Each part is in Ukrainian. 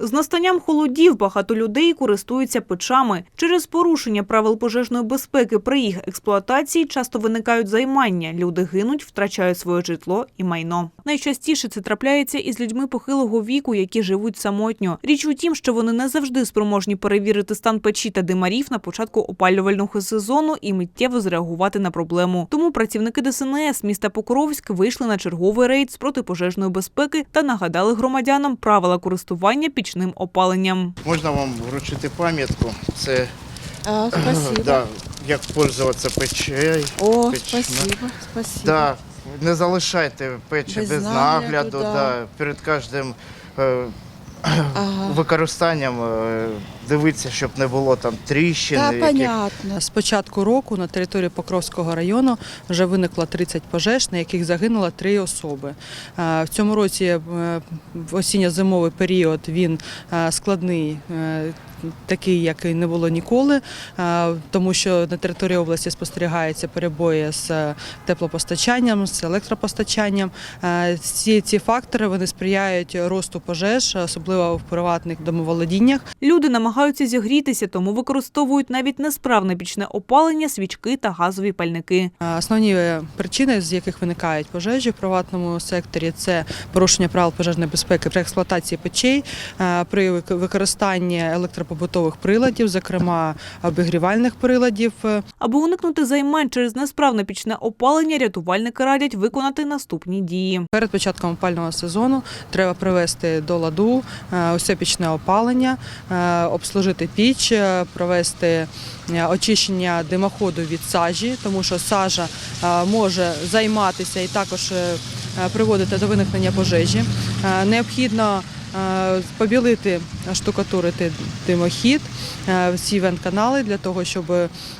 З настанням холодів багато людей користуються печами. Через порушення правил пожежної безпеки при їх експлуатації часто виникають займання. Люди гинуть, втрачають своє житло і майно. Найчастіше це трапляється із людьми похилого віку, які живуть самотньо. Річ у тім, що вони не завжди спроможні перевірити стан печі та димарів на початку опалювального сезону і миттєво зреагувати на проблему. Тому працівники ДСНС міста Покровськ вийшли на черговий рейд з протипожежної безпеки та нагадали громадянам правила користування пічним опаленням. Можна вам вручити пам'ятку. Це А, спасибо. да, як пользуватися печей. О, печми. спасибо, спасибо. Да, не залишайте печі без, Без нагляду, нагляду, да. да. перед кожним е, Ага. використанням е, дивитися, щоб не було там тріщин. Та понятно. З початку року на території Покровського району вже виникло 30 пожеж, на яких загинуло три особи. Е, В цьому році е, осінньо-зимовий період він е, складний. Такий, який не було ніколи, тому що на території області спостерігаються перебої з теплопостачанням, з електропостачанням. Всі ці фактори вони сприяють росту пожеж, особливо в приватних домоволодіннях. Люди намагаються зігрітися, тому використовують навіть несправне пічне опалення, свічки та газові пальники. Е, Основні е, причини, з яких виникають пожежі в приватному секторі, це порушення правил пожежної безпеки при експлуатації печей, е, при використанні електропобутових приладів, зокрема обігрівальних приладів. Аби уникнути займань через несправне пічне опалення, рятувальники радять виконати наступні дії. Перед початком опального сезону треба привести до ладу усе пічне опалення, обслужити піч, е, провести е, очищення димоходу від сажі, тому що сажа е, може займатися і також приводити до виникнення пожежі. Необхідно побілити, штукатурити димохід, всі вент-канали для того, щоб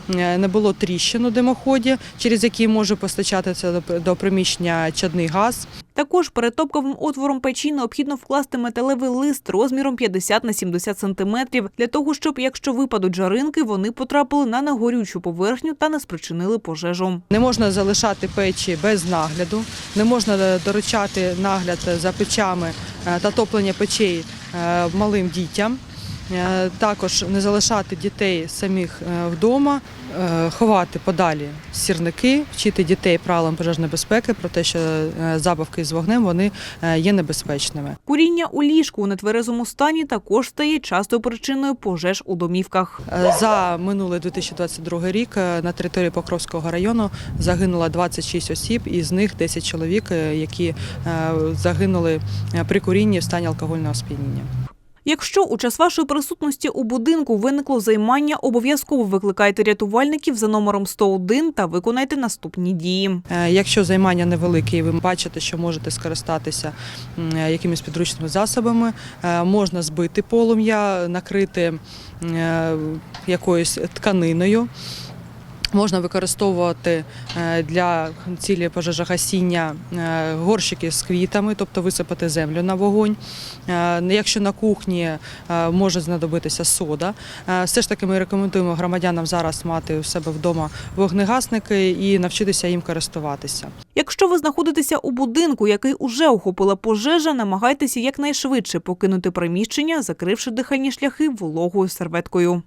не було тріщин у димоході, через які може постачатися до приміщення чадний газ. Також перед топковим отвором печі необхідно вкласти металевий лист розміром 50 на 70 сантиметрів для того, щоб, якщо випадуть жаринки, вони потрапили на негорючу поверхню та не спричинили пожежу. Не можна залишати печі без нагляду, не можна е, доручати нагляд за печами е, та топлення печей е, малим дітям. Е, Також не залишати дітей самих е, вдома, е, ховати подалі сірники, вчити дітей правилам пожежної безпеки про те, що забавки з вогнем вони є небезпечними. Куріння у ліжку у нетверезому стані також стає частою причиною пожеж у домівках. За минулий 2022 рік на території Покровського району загинуло 26 осіб, із них 10 чоловік, які загинули при курінні в стані алкогольного сп'яніння. Якщо у час вашої присутності у будинку виникло займання, обов'язково викликайте рятувальників за номером 101 та виконайте наступні дії. Е, Якщо займання невелике і ви бачите, що можете скористатися е, якимись підручними засобами, е, можна збити полум'я, накрити якоюсь тканиною. Можна використовувати е, для цілі пожежогасіння е, горщики з квітами, тобто висипати землю на вогонь. Е, Якщо на кухні може знадобитися сода, все ж таки ми рекомендуємо громадянам зараз мати у себе вдома вогнегасники і навчитися їм користуватися. Якщо ви знаходитеся у будинку, який уже охопила пожежа, намагайтеся якнайшвидше покинути приміщення, закривши дихальні шляхи вологою серветкою.